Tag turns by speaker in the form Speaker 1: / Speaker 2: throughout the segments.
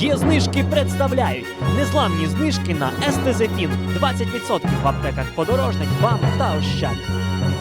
Speaker 1: Є знижки представляють незламні знижки на естезефін 20% в аптеках подорожник, вам та ощад.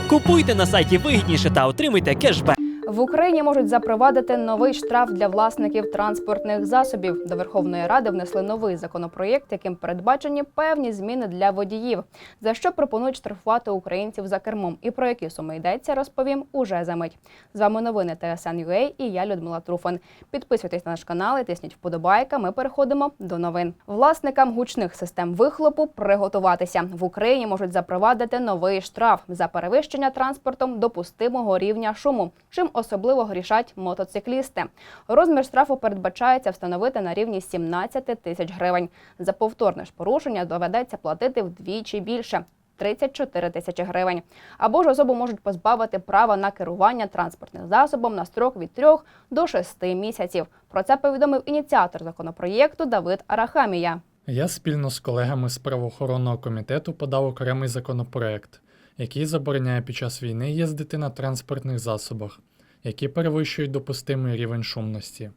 Speaker 1: Купуйте на сайті вигідніше та отримуйте кешбек.
Speaker 2: В Україні можуть запровадити новий штраф для власників транспортних засобів. До Верховної Ради внесли новий законопроєкт, яким передбачені певні зміни для водіїв. За що пропонують штрафувати українців за кермом і про які суми йдеться, розповім уже за мить. З вами новини ТСН.UA і я Людмила Труфан. Підписуйтесь на наш канал і тисніть вподобайка. Ми переходимо до новин. Власникам гучних систем вихлопу приготуватися в Україні можуть запровадити новий штраф за перевищення транспортом допустимого рівня шуму. Чим особливо грішать мотоциклісти. Розмір штрафу передбачається встановити на рівні 17 тисяч гривень. За повторне ж порушення доведеться платити вдвічі більше. 34 тисячі гривень. Або ж особу можуть позбавити права на керування транспортним засобом на строк від 3 до 6 місяців. Про це повідомив ініціатор законопроєкту Давид Арахамія.
Speaker 3: Я спільно з колегами з правоохоронного комітету подав окремий законопроект, який забороняє під час війни їздити на транспортних засобах, які перевищують допустимий рівень шумності.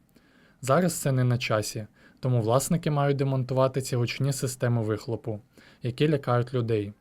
Speaker 3: Зараз це не на часі, тому власники мають демонтувати ці гучні системи вихлопу, які лякають людей.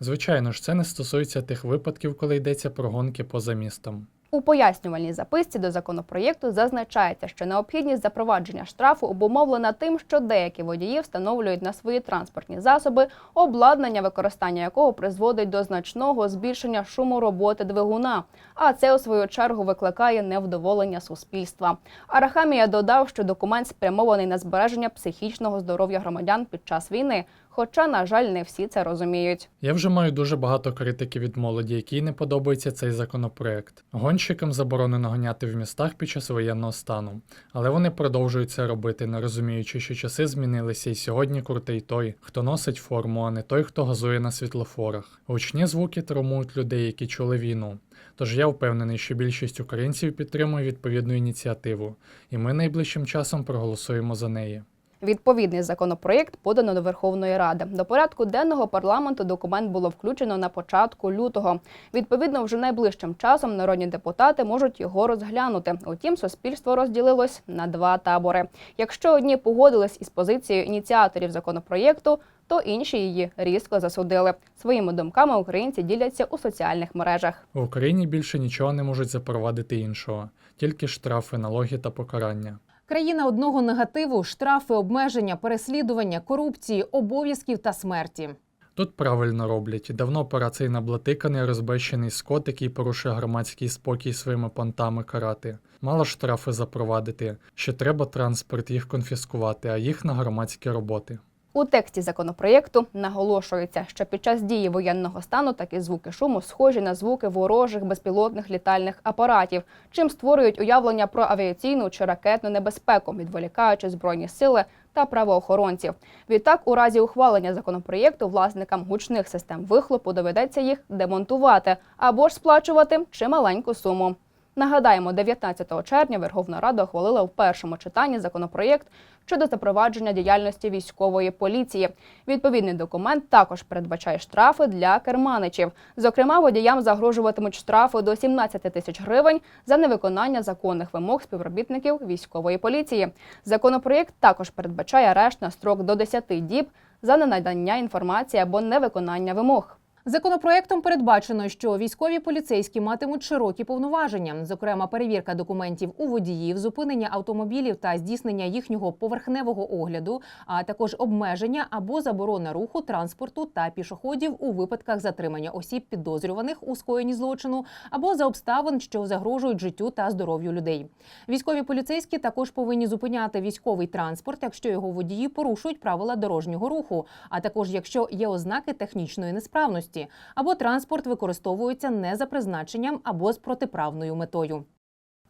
Speaker 3: Звичайно ж, це не стосується тих випадків, коли йдеться про гонки поза містом.
Speaker 2: У пояснювальній записці до законопроєкту зазначається, що необхідність запровадження штрафу обумовлена тим, що деякі водії встановлюють на свої транспортні засоби обладнання, використання якого призводить до значного збільшення шуму роботи двигуна. А це у свою чергу викликає невдоволення суспільства. Арахамія додав, що документ спрямований на збереження психічного здоров'я громадян під час війни. Хоча, на жаль, не всі це розуміють.
Speaker 3: Я вже маю дуже багато критики від молоді, якій не подобається цей законопроект. Гонщикам заборонено ганяти в містах під час воєнного стану, але вони продовжують це робити, не розуміючи, що часи змінилися, і сьогодні крутий той, хто носить форму, а не той, хто газує на світлофорах. Гучні звуки травмують людей, які чули війну. Тож я впевнений, що більшість українців підтримує відповідну ініціативу, і ми найближчим часом проголосуємо за неї.
Speaker 2: Відповідний законопроєкт подано до Верховної Ради. До порядку денного парламенту документ було включено на початку лютого. Відповідно, вже найближчим часом народні депутати можуть його розглянути. Утім, суспільство розділилось на два табори. Якщо одні погодились із позицією ініціаторів законопроєкту, то інші її різко засудили. Своїми думками українці діляться у соціальних мережах.
Speaker 3: В Україні більше нічого не можуть запровадити іншого, тільки штрафи, налоги та покарання.
Speaker 4: Країна одного негативу, штрафи, обмеження, переслідування, корупції, обов'язків та смерті.
Speaker 3: Тут правильно роблять. Давно пора цей наблатиканий розбещений скот, який порушує громадський спокій своїми понтами карати. Мало штрафи запровадити, ще треба транспорт їх конфіскувати, а їх на громадські роботи.
Speaker 2: У тексті законопроєкту наголошується, що під час дії воєнного стану такі звуки шуму схожі на звуки ворожих безпілотних літальних апаратів, чим створюють уявлення про авіаційну чи ракетну небезпеку, відволікаючи збройні сили та правоохоронців. Відтак, у разі ухвалення законопроєкту власникам гучних систем вихлопу доведеться їх демонтувати або ж сплачувати чималеньку суму. Нагадаємо, 19 червня Верховна Рада ухвалила в першому читанні законопроєкт щодо запровадження діяльності військової поліції. Відповідний документ також передбачає штрафи для керманичів. Зокрема, водіям загрожуватимуть штрафи до 17 тисяч гривень за невиконання законних вимог співробітників військової поліції. Законопроєкт також передбачає арешт на строк до 10 діб за ненадання інформації або невиконання вимог.
Speaker 4: Законопроектом передбачено, що військові поліцейські матимуть широкі повноваження, зокрема перевірка документів у водіїв, зупинення автомобілів та здійснення їхнього поверхневого огляду, а також обмеження або заборона руху транспорту та пішоходів у випадках затримання осіб, підозрюваних у скоєнні злочину, або за обставин, що загрожують життю та здоров'ю людей. Військові поліцейські також повинні зупиняти військовий транспорт, якщо його водії порушують правила дорожнього руху, а також якщо є ознаки технічної несправності або транспорт використовується не за призначенням або з протиправною метою.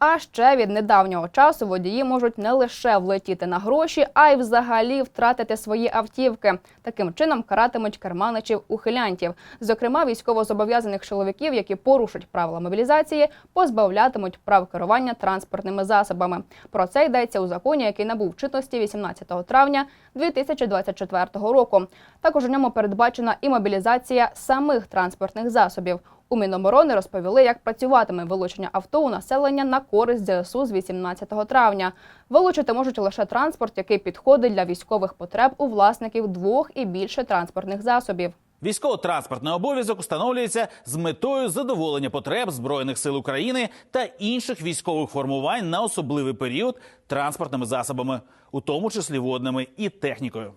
Speaker 2: А ще від недавнього часу водії можуть не лише влетіти на гроші, а й взагалі втратити свої автівки. Таким чином каратимуть керманичів ухилянтів. Зокрема, військовозобов'язаних чоловіків, які порушать правила мобілізації, позбавлятимуть прав керування транспортними засобами. Про це йдеться у законі, який набув чинності 18 травня 2024 року. Також у ньому передбачена і мобілізація самих транспортних засобів. У Міноборони розповіли, як працюватиме вилучення авто у населення на користь ЗСУ з 18 травня. Вилучити можуть лише транспорт, який підходить для військових потреб у власників двох і більше транспортних засобів.
Speaker 5: Військово-транспортний обов'язок встановлюється з метою задоволення потреб збройних сил України та інших військових формувань на особливий період транспортними засобами, у тому числі водними і технікою.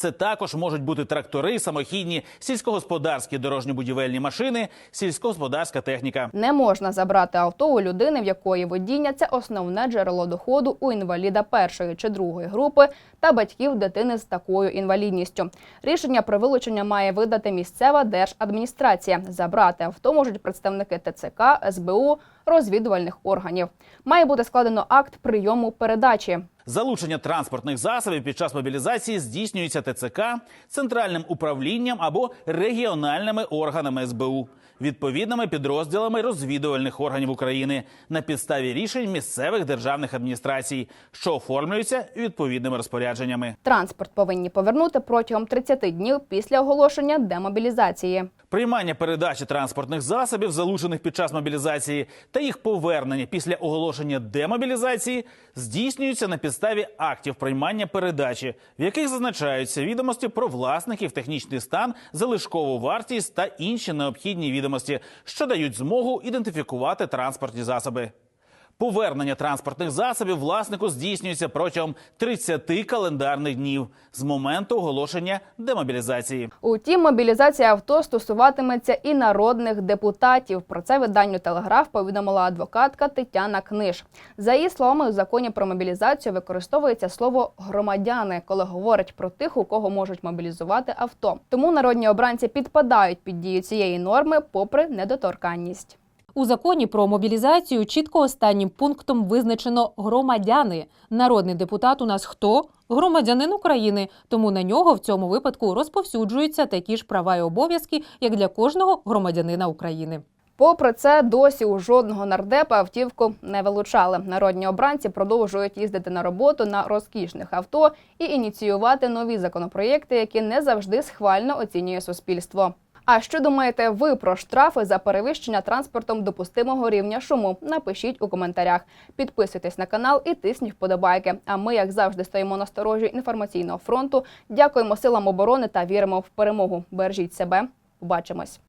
Speaker 5: Це також можуть бути трактори, самохідні, сільськогосподарські дорожньо-будівельні машини, сільськогосподарська техніка.
Speaker 2: Не можна забрати авто у людини, в якої водіння це основне джерело доходу у інваліда першої чи другої групи та батьків дитини з такою інвалідністю. Рішення про вилучення має видати місцева держадміністрація. Забрати авто можуть представники ТЦК, СБУ, розвідувальних органів. Має бути складено акт прийому передачі.
Speaker 5: Залучення транспортних засобів під час мобілізації здійснюється ТЦК, центральним управлінням або регіональними органами СБУ, відповідними підрозділами розвідувальних органів України на підставі рішень місцевих державних адміністрацій, що оформлюються відповідними розпорядженнями.
Speaker 2: Транспорт повинні повернути протягом 30 днів після оголошення демобілізації.
Speaker 5: Приймання передачі транспортних засобів, залучених під час мобілізації, та їх повернення після оголошення демобілізації здійснюються на підставі актів приймання передачі, в яких зазначаються відомості про власників, технічний стан, залишкову вартість та інші необхідні відомості, що дають змогу ідентифікувати транспортні засоби. Повернення транспортних засобів власнику здійснюється протягом 30 календарних днів з моменту оголошення демобілізації.
Speaker 2: Утім, мобілізація авто стосуватиметься і народних депутатів. Про це виданню Телеграф повідомила адвокатка Тетяна Книж. За її словами, у законі про мобілізацію використовується слово громадяни, коли говорять про тих, у кого можуть мобілізувати авто. Тому народні обранці підпадають під дію цієї норми, попри недоторканність.
Speaker 4: У законі про мобілізацію чітко останнім пунктом визначено громадяни. Народний депутат у нас хто? Громадянин України, тому на нього в цьому випадку розповсюджуються такі ж права і обов'язки, як для кожного громадянина України.
Speaker 2: Попри це, досі у жодного нардепа автівку не вилучали. Народні обранці продовжують їздити на роботу на розкішних авто і ініціювати нові законопроєкти, які не завжди схвально оцінює суспільство. А що думаєте ви про штрафи за перевищення транспортом допустимого рівня шуму? Напишіть у коментарях. Підписуйтесь на канал і тисніть вподобайки. А ми, як завжди, стоїмо на сторожі інформаційного фронту. Дякуємо силам оборони та віримо в перемогу. Бережіть себе. Побачимось.